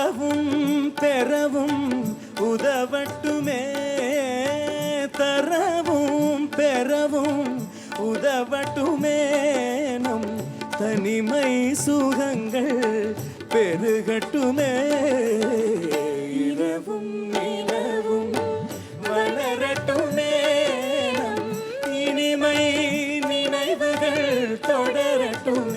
தரவும் பெறவும் உதவட்டுமே. தரவும் பெறவும் உதவட்டுமே. நம் தனிமை சுகங்கள் பெருகட்டுமே. இரவும் நிலவும் வளரட்டுமே. நம் இனிமை நினைவுகள் தொடரட்டும்.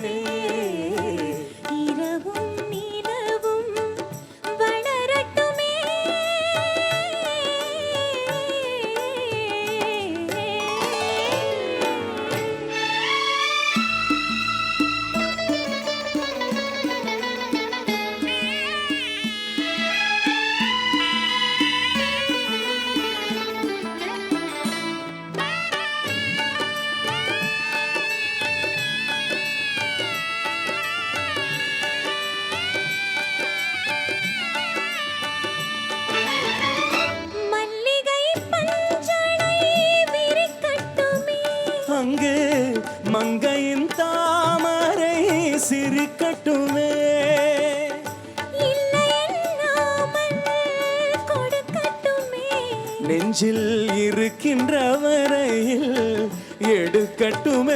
மங்கையின் தாமரை என்னாமல் கொடுக்கட்டுமே. நெஞ்சில் இருக்கின்ற வரையில் எடுக்கட்டுமே.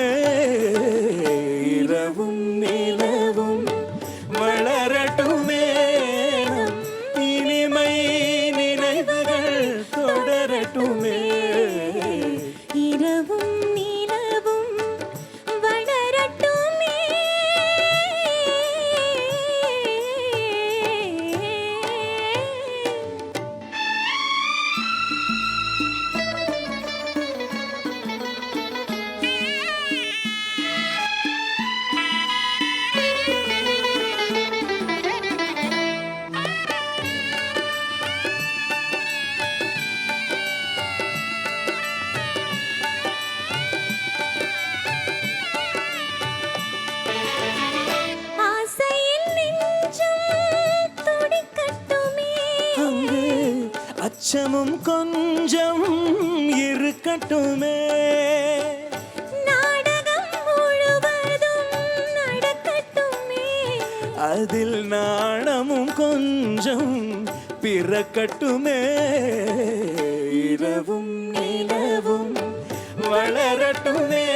அச்சமும் கொஞ்சம் இருக்கட்டுமே. அதில் நாணமும் கொஞ்சம் பிறக்கட்டுமே. இரவும் நிலவும் வளரட்டுமே.